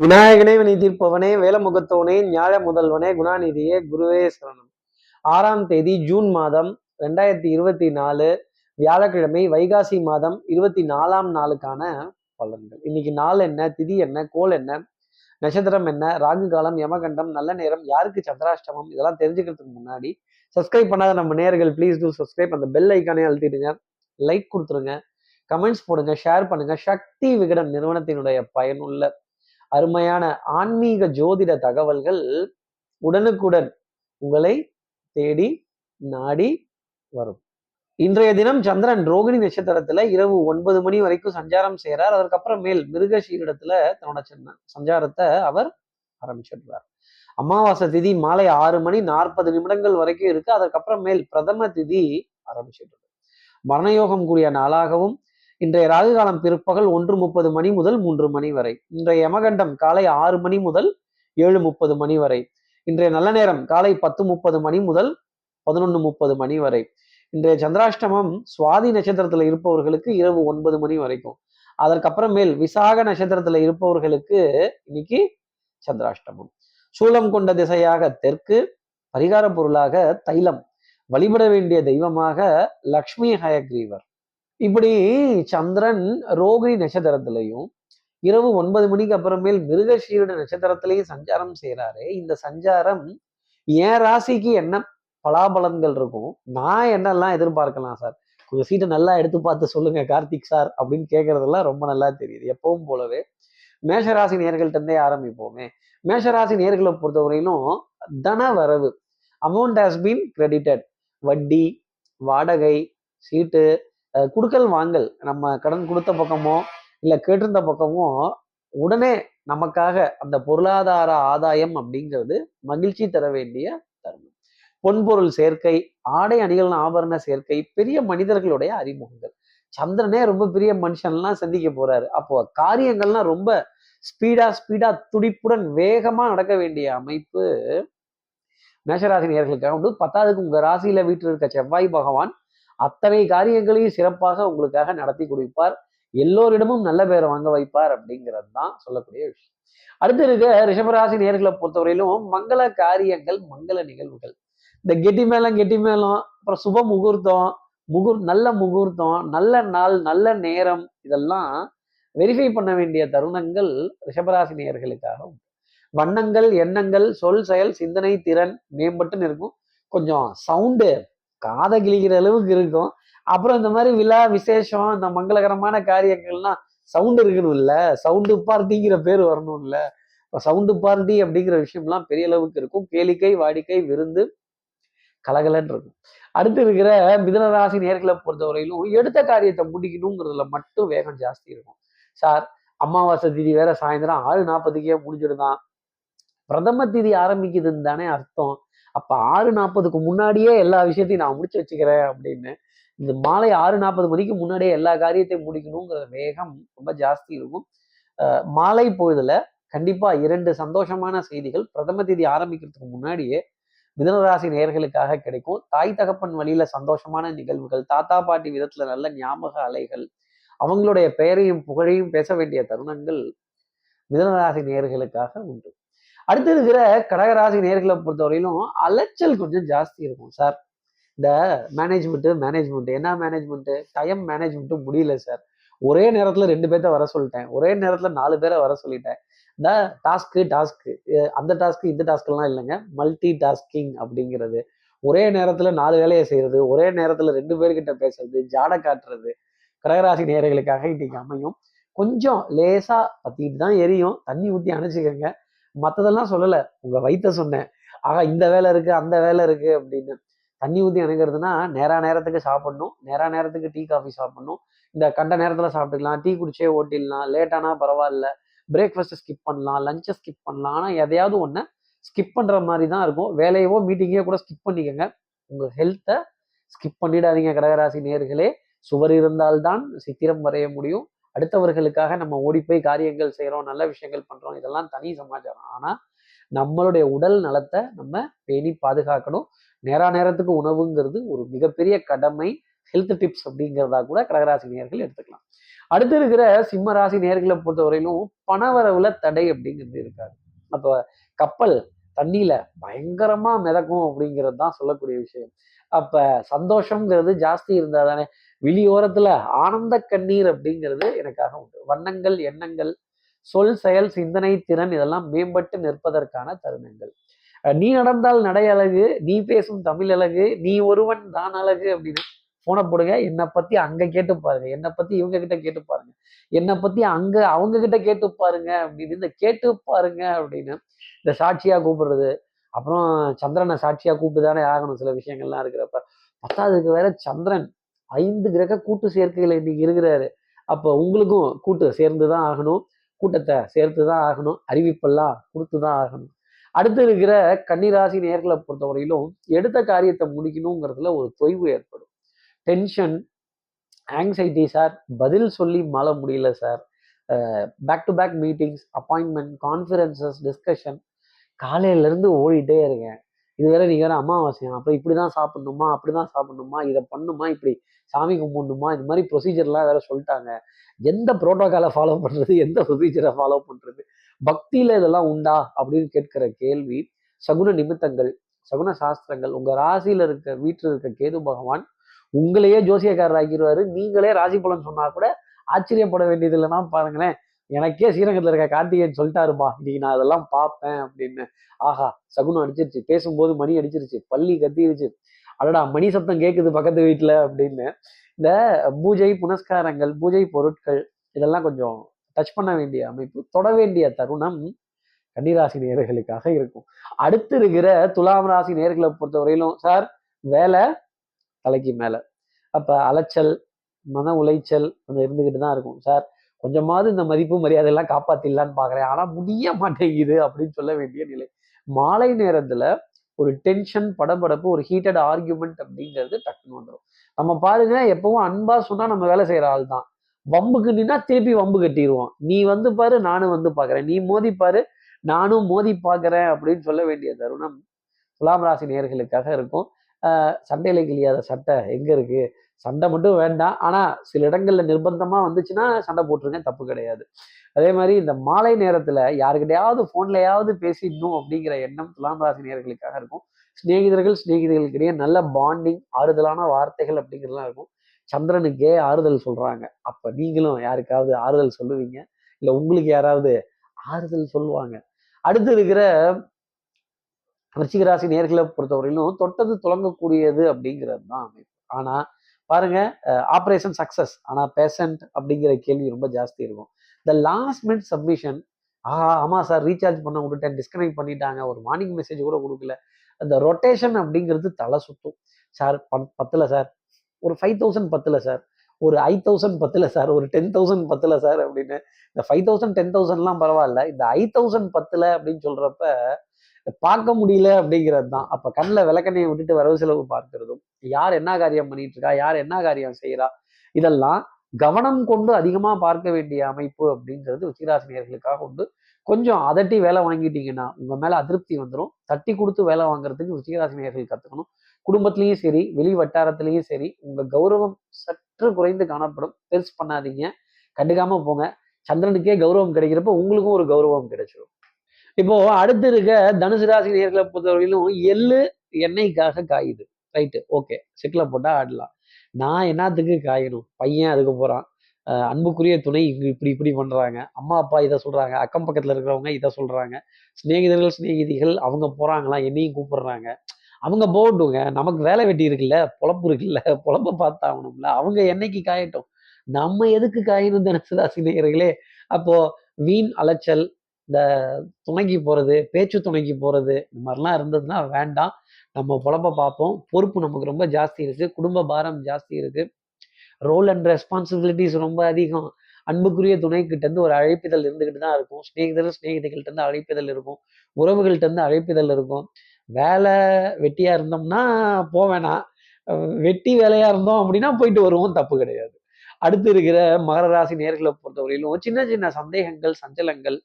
விநாயகனே வினை தீர்ப்பவனே வேலமுகத்தவனே ஞாழ முதல்வனே குணாநிதியே குருவே சரணம். ஆறாம் தேதி ஜூன் மாதம் ரெண்டாயிரத்தி இருபத்தி நாலு வியாழக்கிழமை வைகாசி மாதம் இருபத்தி நாலாம் நாளுக்கான பலன்கள். இன்னைக்கு நாள் என்ன திதி என்ன கோல் என்ன நட்சத்திரம் என்ன ராகு காலம் யமகண்டம் நல்ல நேரம் யாருக்கு சந்திராஷ்டமம் இதெல்லாம் தெரிஞ்சுக்கிறதுக்கு முன்னாடி சப்ஸ்கிரைப் பண்ணாத நம்ம நேர்கள் ப்ளீஸ் டூ சப்ஸ்கிரைப் அந்த பெல் ஐக்கானே அழுத்திடுங்க லைக் கொடுத்துருங்க கமெண்ட்ஸ் போடுங்க ஷேர் பண்ணுங்க. சக்தி விகடன் நிறுவனத்தினுடைய பயனுள்ள அருமையான ஆன்மீக ஜோதிட தகவல்கள் உடனுக்குடன் உங்களை தேடி நாடி வரும். இன்றைய தினம் சந்திரன் ரோகிணி நட்சத்திரத்துல இரவு ஒன்பது மணி வரைக்கும் சஞ்சாரம் செய்கிறார் அதற்கப்புறம் மேல் மிருகசீரிடத்துல தன்னோட சின்ன சஞ்சாரத்தை அவர் ஆரம்பிச்சிடுறார். அமாவாசை திதி மாலை ஆறு மணி நாற்பது நிமிடங்கள் வரைக்கும் இருக்கு. அதற்கப்புறம் மேல் பிரதம திதி ஆரம்பிச்சிடுறது மரணயோகம் கூடிய நாளாகவும் இன்றைய ராகு காலம் பிற்பகல் ஒன்று முப்பது மணி முதல் மூன்று மணி வரை. இன்றைய யமகண்டம் காலை ஆறு மணி முதல் ஏழு முப்பது மணி வரை. இன்றைய நல்ல நேரம் காலை பத்து முப்பது மணி முதல் பதினொன்று முப்பது மணி வரை. இன்றைய சந்திராஷ்டமம் சுவாதி நட்சத்திரத்துல இருப்பவர்களுக்கு இரவு ஒன்பது மணி வரைக்கும். அதற்கப்புறமேல் விசாக நட்சத்திரத்துல இருப்பவர்களுக்கு இன்னைக்கு சந்திராஷ்டமம். சூலம் கொண்ட திசையாக தெற்கு பரிகார பொருளாக தைலம். வழிபட வேண்டிய தெய்வமாக லக்ஷ்மி ஹயக்ரீவர். இப்படி சந்திரன் ரோகிணி நட்சத்திரத்திலையும் இரவு ஒன்பது மணிக்கு அப்புறமேல் மிருகஷீருட நட்சத்திரத்திலையும் சஞ்சாரம் செய்கிறாரு இந்த சஞ்சாரம் என் ராசிக்கு என்ன பலாபலன்கள் இருக்கும்? நான் என்னெல்லாம் எதிர்பார்க்கலாம் சார்? உங்கள் சீட்டை நல்லா எடுத்து பார்த்து சொல்லுங்க கார்த்திக் சார் அப்படின்னு கேட்கறதெல்லாம் ரொம்ப நல்லா தெரியுது. எப்பவும் போலவே மேஷராசி நேர்கள்ட்டே ஆரம்பிப்போமே. மேஷராசி நேர்களை பொறுத்தவரையிலும் தன வரவு அமௌண்ட் ஹாஸ் பீன் கிரெடிட்டட் வட்டி வாடகை சீட்டு குடுக்கல் வாங்கல். நம்ம கடன் கொடுத்த பக்கமோ இல்லை கேட்டிருந்த பக்கமோ உடனே நமக்காக அந்த பொருளாதார ஆதாயம் அப்படிங்கிறது மகிழ்ச்சி தர வேண்டிய தருணம். பொன்பொருள் சேர்க்கை ஆடை அணிகள் ஆபரண சேர்க்கை பெரிய மனிதர்களுடைய அறிமுகங்கள். சந்திரனே ரொம்ப பெரிய மனுஷன்லாம் சந்திக்க போறாரு. அப்போ காரியங்கள்லாம் ரொம்ப ஸ்பீடா ஸ்பீடா துடிப்புடன் வேகமா நடக்க வேண்டிய அமைப்பு மேஷராசி நேர்களுக்காக உண்டு. பத்தாவதுக்கு உங்க ராசியில வீட்டில் இருக்க செவ்வாய் பகவான் அத்தனை காரியங்களையும் சிறப்பாக உங்களுக்காக நடத்தி கொடுப்பார். எல்லோரிடமும் நல்ல பேரை வாங்க வைப்பார் அப்படிங்கிறது தான் சொல்லக்கூடிய விஷயம். அடுத்து இருக்க ரிஷபராசி நேர்களை பொறுத்தவரையிலும் மங்கள காரியங்கள் மங்கள நிகழ்வுகள். இந்த கெட்டி மேளம் கெட்டி மேளம் அப்புறம் சுப முகூர்த்தம் முகூர் நல்ல முகூர்த்தம் நல்ல நாள் நல்ல நேரம் இதெல்லாம் வெரிஃபை பண்ண வேண்டிய தருணங்கள் ரிஷபராசி நேர்களுக்காக உண்டு. வண்ணங்கள் எண்ணங்கள் சொல் செயல் சிந்தனை திறன் மேம்பட்டுன்னு இருக்கும். கொஞ்சம் சவுண்டு காதை கிழிக்கிற அளவுக்கு இருக்கும். அப்புறம் இந்த மாதிரி விழா விசேஷம் இந்த மங்களகரமான காரியங்கள்லாம் சவுண்டு இருக்கணும் இல்லை சவுண்டு பார்ட்டிங்கிற பேர் வரணும் இல்லை இப்போ சவுண்டு பார்ட்டி அப்படிங்கிற விஷயம்லாம் பெரிய அளவுக்கு இருக்கும். கேளிக்கை வாடிக்கை விருந்து கலகலன்னு இருக்கும். அடுத்து இருக்கிற மிதனராசி நேர்களை பொறுத்தவரையிலும் எடுத்த காரியத்தை முடிக்கணுங்கிறதுல மட்டும் வேகம் ஜாஸ்தி இருக்கும். சார் அமாவாசை திதி வேற சாயந்தரம் ஆறு நாற்பதுக்கே முடிஞ்சிடுதான். பிரதம திதி ஆரம்பிக்குதுன்னு தானே அர்த்தம். அப்ப ஆறு நாற்பதுக்கு முன்னாடியே எல்லா விஷயத்தையும் நான் முடிச்சு வச்சுக்கிறேன் அப்படின்னு. இந்த மாலை ஆறு நாற்பது மணிக்கு முன்னாடியே எல்லா காரியத்தையும் முடிக்கணுங்கிற வேகம் ரொம்ப ஜாஸ்தி இருக்கும். மாலை பொழுதுல கண்டிப்பா இரண்டு சந்தோஷமான செய்திகள் பிரதம தேதி ஆரம்பிக்கிறதுக்கு முன்னாடியே மிதனராசி நேர்களுக்காக கிடைக்கும். தாய் தகப்பன் வழியில சந்தோஷமான நிகழ்வுகள் தாத்தா பாட்டி விதத்துல நல்ல ஞாபக அலைகள் அவங்களுடைய பெயரையும் புகழையும் பேச வேண்டிய தருணங்கள் மிதனராசி நேர்களுக்காக உண்டு. அடுத்து இருக்கிற கடகராசி நேர்களை பொறுத்தவரையிலும் அலைச்சல் கொஞ்சம் ஜாஸ்தி இருக்கும் சார் இந்த மேனேஜ்மெண்ட்டு மேனேஜ்மெண்ட் என்ன மேனேஜ்மெண்ட்டு டைம் மேனேஜ்மெண்ட்டும் முடியல சார் ஒரே நேரத்தில் ரெண்டு பேர்த்த வர சொல்லிட்டேன். ஒரே நேரத்தில் நாலு பேரை வர சொல்லிட்டேன். இந்த டாஸ்க்கு டாஸ்க்கு அந்த டாஸ்க்கு இந்த டாஸ்க்கெல்லாம் இல்லைங்க. மல்டி டாஸ்கிங் அப்படிங்கிறது. ஒரே நேரத்தில் நாலு வேலையை செய்கிறது ஒரே நேரத்தில் ரெண்டு பேர்கிட்ட பேசுறது ஜாட காட்டுறது கடகராசி நேர்களுக்காக இன்னைக்கு அமையும். கொஞ்சம் லேசாக பற்றிக்கிட்டு தான் எரியும். தண்ணி ஊற்றி அணைச்சிக்கோங்க. மற்றதெல்லாம் சொல்லலை. உங்கள் வயிற்ற சொன்னேன். ஆகா இந்த வேலை இருக்குது அந்த வேலை இருக்குது அப்படின்னு. தண்ணி ஊற்றி அணுகிறதுனா நேரா நேரத்துக்கு சாப்பிடணும். நேரா நேரத்துக்கு டீ காஃபி சாப்பிடணும். இந்த கண்ட நேரத்தில் சாப்பிட்டுக்கலாம். டீ குடிச்சே ஓட்டிடலாம். லேட்டானா பரவாயில்ல. பிரேக்ஃபாஸ்ட்டை ஸ்கிப் பண்ணலாம். லஞ்சை ஸ்கிப் பண்ணலாம். ஆனால் எதையாவது ஒன்று ஸ்கிப் பண்ணுற மாதிரி தான் இருக்கும். வேலையவோ மீட்டிங்கே கூட ஸ்கிப் பண்ணிக்கோங்க. உங்கள் ஹெல்த்தை ஸ்கிப் பண்ணிடாதீங்க கடகராசி நேர்களே சுவர் இருந்தால்தான் சித்திரம் வரைய முடியும். அடுத்தவர்களுக்காக நம்ம ஓடி போய் காரியங்கள் செய்கிறோம் நல்ல விஷயங்கள் பண்ணுறோம் இதெல்லாம் தனி சமாச்சாரம். ஆனால் நம்மளுடைய உடல் நலத்தை நம்ம பேணி பாதுகாக்கணும். நேரா நேரத்துக்கு உணவுங்கிறது ஒரு மிகப்பெரிய கடமை. ஹெல்த் டிப்ஸ் அப்படிங்கிறதா கூட கடகராசி நேர்கள் எடுத்துக்கலாம். அடுத்து இருக்கிற சிம்ம ராசி நேர்களை பொறுத்தவரையிலும் பணவரவுல தடை அப்படிங்கிறது இருக்காது. அப்போ கப்பல் தண்ணியில பயங்கரமா மிதக்கும் அப்படிங்கிறது தான் சொல்லக்கூடிய விஷயம். அப்ப சந்தோஷங்கிறது ஜாஸ்தி இருந்தா தானே வெளியோரத்துல ஆனந்த கண்ணீர் அப்படிங்கிறது எனக்காக உண்டு. வண்ணங்கள் எண்ணங்கள் சொல் செயல் சிந்தனை திறன் இதெல்லாம் மேம்பட்டு நிற்பதற்கான தருணங்கள். நீ நடந்தால் நடை அழகு நீ பேசும் தமிழ் அழகு நீ ஒருவன் தான் அழகு அப்படின்னு போனை போடுங்க. என்னை பத்தி அங்க கேட்டு பாருங்க. என்னை பத்தி இவங்க கிட்ட கேட்டு பாருங்க. என்னை பத்தி அங்க அவங்க கிட்ட கேட்டு பாருங்க அப்படின்னு இந்த கேட்டு பாருங்க அப்படின்னு இந்த சாட்சியா கூப்பிடுறது. அப்புறம் சந்திரனை சாட்சியா கூப்பிட்டு தானே ஆகணும் சில விஷயங்கள்லாம் இருக்கிறப்ப. பத்தாவதுக்கு வேற சந்திரன். ஐந்து கிரக கூட்டு சேர்க்கையில் இன்னைக்கு இருக்கிறாரு. அப்போ உங்களுக்கும் கூட்டு சேர்ந்து தான் ஆகணும். கூட்டத்தை சேர்த்து தான் ஆகணும். அறிவிப்பெல்லாம் கொடுத்து தான் ஆகணும். அடுத்து இருக்கிற கன்னிராசி நேர்களை பொறுத்தவரையிலும் எடுத்த காரியத்தை முடிக்கணுங்கிறதுல ஒரு தொய்வு ஏற்படும். டென்ஷன் ஆங்ஸைட்டி சார் பதில் சொல்லி மாற முடியல sir back to back meetings appointment conferences discussion காலையிலேருந்து ஓடிட்டே இருக்கேன். இது வேற நீ வேற அமாவாசையா அப்புறம் இப்படி தான் சாப்பிடணுமா அப்படி தான் சாப்பிடணுமா இதை பண்ணுமா இப்படி சாமி கும்பிடணுமா இந்த மாதிரி ப்ரொசீஜர்லாம் வேற சொல்லிட்டாங்க. எந்த ப்ரோட்டோகாலை ஃபாலோ பண்ணுறது எந்த ப்ரொசீஜரை ஃபாலோ பண்ணுறது பக்தியில் இதெல்லாம் உண்டா அப்படின்னு கேட்கிற கேள்வி சகுன நிமித்தங்கள் சகுன சாஸ்திரங்கள் உங்கள் ராசியில் இருக்க வீட்டில் இருக்க கேது பகவான் உங்களையே ஜோசியக்காரர் ஆக்கிடுவாரு நீங்களே ராசி பலன் சொன்னா கூட ஆச்சரியப்பட வேண்டியது இல்லைன்னா பாருங்களேன். எனக்கே ஸ்ரீரங்கத்தில் இருக்க கார்த்திகேயன் சொல்லிட்டாருப்பா இன்னைக்கு நான் அதெல்லாம் பார்ப்பேன் அப்படின்னு. ஆஹா சகுனம் அடிச்சிருச்சு. பேசும்போது மணி அடிச்சிருச்சு. பள்ளி கத்திருச்சு. அடடா மணி சத்தம் கேட்குது பக்கத்து வீட்டில் அப்படின்னு. இந்த பூஜை புனஸ்காரங்கள் பூஜை பொருட்கள் இதெல்லாம் கொஞ்சம் டச் பண்ண வேண்டிய அமைப்பு தொட வேண்டிய தருணம் கன்னிராசி நேர்களுக்காக இருக்கும். அடுத்து இருக்கிற துலாம் ராசி நேர்களை பொறுத்தவரையிலும் சார் வேலை தலைக்கு மேலே. அப்போ அலைச்சல் மன உளைச்சல் கொஞ்சம் இருந்துக்கிட்டு தான் இருக்கும் சார். கொஞ்சமாவது இந்த மதிப்பு மரியாதை எல்லாம் காப்பாத்திடலான்னு பார்க்குறேன் ஆனால் முடிய மாட்டேங்குது அப்படின்னு சொல்ல வேண்டிய நிலை. மாலை நேரத்தில் ஒரு டென்ஷன் படபடப்பு ஒரு ஹீட்டட் ஆர்கியூமெண்ட் அப்படிங்கிறது டக்குன்னு வந்துடும் நம்ம பாருங்க எப்பவும் அன்பா சொன்னா நம்ம வேலை செய்யற ஆள் தான். வம்புக்கு நின்னா திருப்பி வம்பு கட்டிடுவோம் நீ வந்து பாரு நானும் வந்து பாக்குறேன். நீ மோதி பாரு நானும் மோதி பார்க்குறேன் அப்படின்னு சொல்ல வேண்டிய தருணம் துலாம் ராசி நேர்களுக்காக இருக்கும். சண்டையில கிழியாத சட்டை எங்கே இருக்குது சண்டை மட்டும் வேண்டாம். ஆனால் சில இடங்களில் நிர்பந்தமாக வந்துச்சுன்னா சண்டை போட்டுருங்க தப்பு கிடையாது. அதே மாதிரி இந்த மாலை நேரத்தில் யாருக்கிட்டையாவது ஃபோன்லையாவது பேசிடணும் அப்படிங்கிற எண்ணம் துலாம் ராசி நேர்களுக்காக இருக்கும். சிநேகிதர்கள் சிநேகிதர்களுக்கிடையே நல்ல பாண்டிங் ஆறுதலான வார்த்தைகள் அப்படிங்கிறதுலாம் இருக்கும். சந்திரனுக்கே ஆறுதல் சொல்கிறாங்க அப்போ நீங்களும் யாருக்காவது ஆறுதல் சொல்லுவீங்க? இல்லை உங்களுக்கு யாராவது ஆறுதல் சொல்லுவாங்க? அடுத்து இருக்கிற ரிச்சிகராசி நேர்களை பொறுத்தவரையிலும் தொட்டது துளங்கக்கூடியது அப்படிங்கிறது தான் அமைப்பு. ஆனால் பாருங்க ஆப்ரேஷன் சக்சஸ் ஆனால் பேஷண்ட் அப்படிங்கிற கேள்வி ரொம்ப ஜாஸ்தி இருக்கும். த லாஸ்ட் மினிட் சப்மிஷன் ஆ ஆமாம் சார் ரீசார்ஜ் பண்ண விட்டுட்டேன் டிஸ்கனெக்ட் பண்ணிட்டாங்க ஒரு மார்னிங் மெசேஜ் கூட கொடுக்கல. அந்த ரொட்டேஷன் அப்படிங்கிறது தலை சுத்தும். சார் பத்துல சார். ஒரு ஃபைவ் தௌசண்ட் பத்தில் சார். ஒரு ஐ தௌசண்ட் பத்தில் சார். ஒரு டென் தௌசண்ட் பத்தில் சார் அப்படின்னு. இந்த ஃபைவ் தௌசண்ட் டென் தௌசண்ட்லாம் பரவாயில்ல. இந்த ஐ தௌசண்ட் பத்தில் அப்படின்னு சொல்கிறப்ப பார்க்க முடியல அப்படிங்கிறது தான் அப்போ கண்ணில் விளக்கண்ணையை விட்டுட்டு வரவு செலவு பார்க்கிறதும் யார் என்ன காரியம் பண்ணிட்டு இருக்கா யார் என்ன காரியம் செய்யறா இதெல்லாம் கவனம் கொண்டு அதிகமாக பார்க்க வேண்டிய அமைப்பு அப்படிங்கிறது உச்சிராசினியர்களுக்காக உண்டு. கொஞ்சம் அதட்டி வேலை வாங்கிட்டீங்கன்னா உங்க மேல அதிருப்தி வந்துடும் தட்டி கொடுத்து வேலை வாங்குறதுக்கு ருச்சிகராசினியர்கள் கத்துக்கணும். குடும்பத்திலையும் சரி வெளி வட்டாரத்திலையும் சரி உங்க கௌரவம் சற்று குறைந்து காணப்படும். பெருசு பண்ணாதீங்க. கண்டுக்காம போங்க. சந்திரனுக்கே கௌரவம் கிடைக்கிறப்ப உங்களுக்கும் ஒரு கௌரவம் கிடைச்சிடும் இப்போ அடுத்து இருக்க தனுசு ராசி நேர்களை பொறுத்தவரையிலும் எள்ளு எண்ணெய்க்காக காயுது. ரைட்டு ஓகே சிக்கில் போட்டால் ஆடலாம். நான் என்னத்துக்கு காயணும்? பையன் அதுக்கு போகிறான் அன்புக்குரிய துணை இப்படி இப்படி பண்ணுறாங்க அம்மா அப்பா இதை சொல்கிறாங்க அக்கம் பக்கத்தில் இருக்கிறவங்க இதை சொல்கிறாங்க சிநேகிதர்கள் சிநேகிதிகள் அவங்க போகிறாங்களாம் என்னையும் கூப்பிடுறாங்க. அவங்க போகட்டுங்க. நமக்கு வேலை வெட்டி இருக்குல்ல? பொழப்பு இருக்குல்ல? பொழப்ப பார்த்தாகணும்ல? அவங்க என்னைக்கு காயட்டும்? நம்ம எதுக்கு காயணும் தனுசு நேயர்களே? அப்போ வீண் அலைச்சல் இந்த துணைக்கு போகிறது பேச்சு துணைக்கு போகிறது இந்த மாதிரிலாம் இருந்ததுன்னா வேண்டாம். நம்ம பொழப்ப பார்ப்போம். பொறுப்பு நமக்கு ரொம்ப ஜாஸ்தி இருக்குது குடும்ப பாரம் ஜாஸ்தி இருக்குது ரோல் அண்ட் ரெஸ்பான்சிபிலிட்டிஸ் ரொம்ப அதிகம். அன்புக்குரிய துணைக்கிட்டேருந்து ஒரு அழைப்பிதழ் இருந்துகிட்டு தான் இருக்கும். ஸ்நேகிதரும் ஸ்நேகிதிகள்ட்ட இருந்து அழைப்பிதழ் இருக்கும். உறவுகள்கிட்டருந்து அழைப்பிதழ் இருக்கும். வேலை வெட்டியாக இருந்தோம்னா போவேணா வெட்டி வேலையாக இருந்தோம் அப்படின்னா போயிட்டு வருவோம். தப்பு கிடையாது. அடுத்து இருக்கிற மகர ராசி நேர்களை பொறுத்தவரையிலும் சின்ன சின்ன சந்தேகங்கள் சஞ்சலங்கள்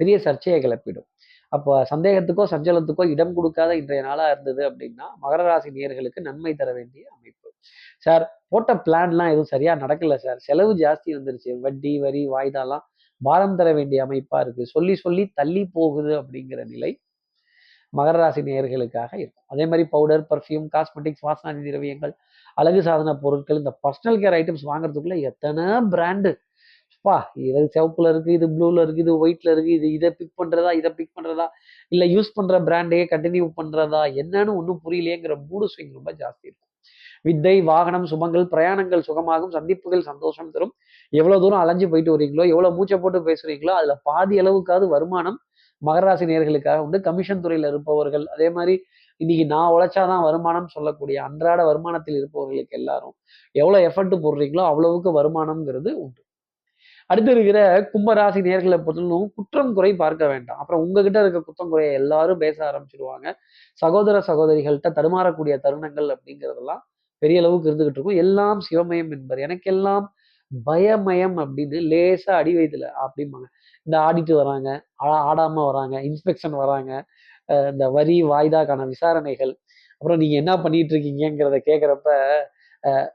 பெரிய சர்ச்சையை கிளப்பிடும். அப்போ சந்தேகத்துக்கோ சஞ்சலத்துக்கோ இடம் கொடுக்காத இன்றைய நாளாக இருந்தது அப்படின்னா மகர ராசி நேர்களுக்கு நன்மை தர வேண்டிய அமைப்பு. சார் போட்ட பிளான்லாம் எதுவும் சரியாக நடக்கல சார் செலவு ஜாஸ்தி வந்துருச்சு. வட்டி வரி வாய்தாலாம் பாரம் தர வேண்டிய அமைப்பாக இருக்குது சொல்லி சொல்லி தள்ளி போகுது அப்படிங்கிற நிலை மகர ராசி நேயர்களுக்காக இருக்கும். அதே மாதிரி பவுடர் பர்ஃப்யூம் காஸ்மெட்டிக்ஸ் வாசனாதி திரவியங்கள் அழகு சாதன பொருட்கள் இந்த பர்சனல் கேர் ஐட்டம்ஸ் வாங்குறதுக்குள்ள எத்தனை பிராண்டு பா இது சிவப்புல இருக்கு இது ப்ளூல இருக்கு இது ஒயிட்ல இருக்கு இது இதை பிக் பண்றதா இதை பிக் பண்றதா இல்லை யூஸ் பண்ற பிராண்டையே கண்டினியூ பண்றதா என்னன்னு ஒன்றும் புரியலையேங்கிற மூடு ஸ்விங் ரொம்ப ஜாஸ்தி இருக்கும். வித்தை வாகனம் சுமங்கள் பிரயாணங்கள் சுகமாகும் சந்திப்புகள் சந்தோஷம் தரும். எவ்வளவு தூரம் அலைஞ்சு போயிட்டு வரீங்களோ எவ்வளவு மூச்சை போட்டு பேசுறீங்களோ அதுல பாதி அளவுக்காவது வருமானம் மகராசி நேர்களுக்காக உண்டு. கமிஷன் துறையில இருப்பவர்கள் அதே மாதிரி இன்னைக்கு நான் உழைச்சாதான் வருமானம் சொல்லக்கூடிய அன்றாட வருமானத்தில் இருப்பவர்களுக்கு எல்லாரும் எவ்வளவு எஃபர்ட் போடுறீங்களோ அவ்வளவுக்கு வருமானம்ங்கிறது உண்டு. அடுத்து இருக்கிற கும்பராசி நேர்களை பொறுத்தவரைக்கும் குற்றம் குறை பார்க்க வேண்டாம். அப்புறம் உங்ககிட்ட இருக்க குற்றம் குறைய எல்லாரும் பேச ஆரம்பிச்சிடுவாங்க சகோதர சகோதரிகள்கிட்ட தடுமாறக்கூடிய தருணங்கள் அப்படிங்கிறதெல்லாம் பெரிய அளவுக்கு இருந்துகிட்டு இருக்கும். எல்லாம் சிவமயம் என்பர். எனக்கெல்லாம் பயமயம் அப்படின்னு லேசா அடி வயதுல அப்படிம்பாங்க. இந்த ஆடிட்டு வராங்க ஆடாம வராங்க இன்ஸ்பெக்ஷன் வராங்க இந்த வரி வாய்தாக்கான விசாரணைகள். அப்புறம் நீங்க என்ன பண்ணிட்டு இருக்கீங்கிறத கேட்குறப்ப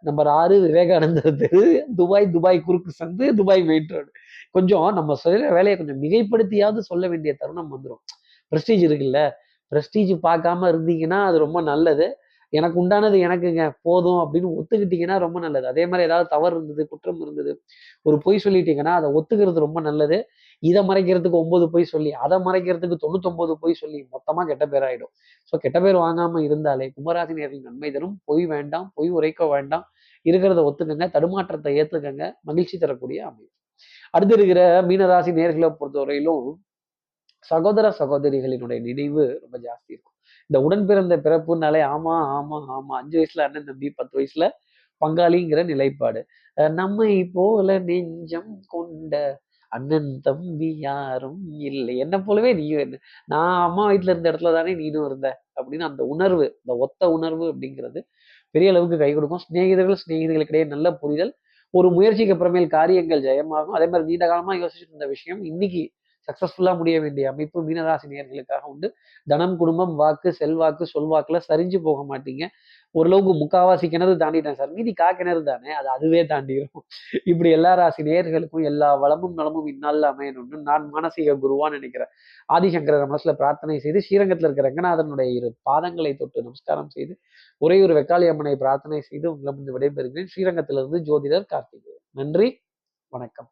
நம்பர் ஆறு விவேகானந்தர் தெரு துபாய் துபாய் குறுக்கு சந்து துபாய் மெயின் ரோடு கொஞ்சம் நம்ம செய்கிற வேலையை கொஞ்சம் மிகைப்படுத்தியாவது சொல்ல வேண்டிய தருணம் வந்துடும் ப்ரெஸ்டீஜ் இருக்குல்ல. ப்ரெஸ்டீஜ் பார்க்காம இருந்தீங்கன்னா அது ரொம்ப நல்லது. எனக்கு உண்டானது எனக்குங்க. போதும் அப்படின்னு ஒத்துக்கிட்டீங்கன்னா ரொம்ப நல்லது. அதே மாதிரி ஏதாவது தவறு இருந்தது குற்றம் இருந்தது ஒரு பொய் சொல்லிட்டீங்கன்னா அதை ஒத்துக்கிறது ரொம்ப நல்லது. இதை மறைக்கிறதுக்கு ஒன்பது பொய் சொல்லி அதை மறைக்கிறதுக்கு தொண்ணூத்தொன்பது பொய் சொல்லி மொத்தமா கெட்ட பேர் ஆயிடும். ஸோ கெட்ட பேர் வாங்காம இருந்தாலே கும்பராசி நேரின் நன்மை தரும். பொய் வேண்டாம் பொய் உரைக்க வேண்டாம். இருக்கிறத ஒத்துக்கங்க தடுமாற்றத்தை ஏத்துக்கங்க. மகிழ்ச்சி தரக்கூடிய அமைப்பு. அடுத்து இருக்கிற மீனராசி நேர்களை பொறுத்தவரையிலும் சகோதர சகோதரிகளினுடைய நினைவு ரொம்ப ஜாஸ்தி இருக்கும். இந்த உடன் பிறந்த பிறப்புனாலே ஆமா ஆமா ஆமா அஞ்சு வயசுல அண்ணன் தம்பி பத்து வயசுல பங்காளிங்கிற நிலைப்பாடு. நம்ம நம்மை போல நெஞ்சம் கொண்ட அண்ணன் தம்பி யாரும் இல்லை. என்னை போலவே நீயும் என்ன நான் அம்மா வீட்டில் இருந்த இடத்துல தானே நீனும் இருந்த அப்படின்னு அந்த உணர்வு இந்த ஒத்த உணர்வு அப்படிங்கிறது பெரிய அளவுக்கு கை கொடுக்கும். சிநேகிதர்கள் சிநேகிதர்களுக்கிடையே நல்ல புரிதல் ஒரு முயற்சிக்கு அப்புறமேல் காரியங்கள் ஜெயமாகும். அதே மாதிரி நீண்ட காலமாக யோசிச்சுட்டு இருந்த விஷயம் இன்னைக்கு சக்சஸ்ஃபுல்லாக முடிய வேண்டிய அமைப்பு மீனராசி நேயர்களுக்காக உண்டு. தனம் குடும்பம் வாக்கு செல்வாக்கு சொல்வாக்கில் சரிஞ்சு போக மாட்டீங்க. ஓரளவுக்கு முக்காவாசி கிணறு தாண்டிட்டேன் சார். மீதி கா கிணறு தானே அது அதுவே தாண்டிடும் இப்படி எல்லா ராசி நேர்களுக்கும் எல்லா வளமும் நலமும் இந்நாளில் அமையணும்னு நான் மானசீக குருவான்னு நினைக்கிறேன். ஆதிசங்கர மனசுல பிரார்த்தனை செய்து ஸ்ரீரங்கத்தில் இருக்கிற ரங்கநாதனுடைய இரு பாதங்களை தொட்டு நமஸ்காரம் செய்து ஒரே ஒரு வெக்காளி அம்மனை பிரார்த்தனை செய்து உங்களை வந்து விடைபெறுகிறேன். ஸ்ரீரங்கத்திலிருந்து ஜோதிடர் கார்த்திகேயன். நன்றி வணக்கம்.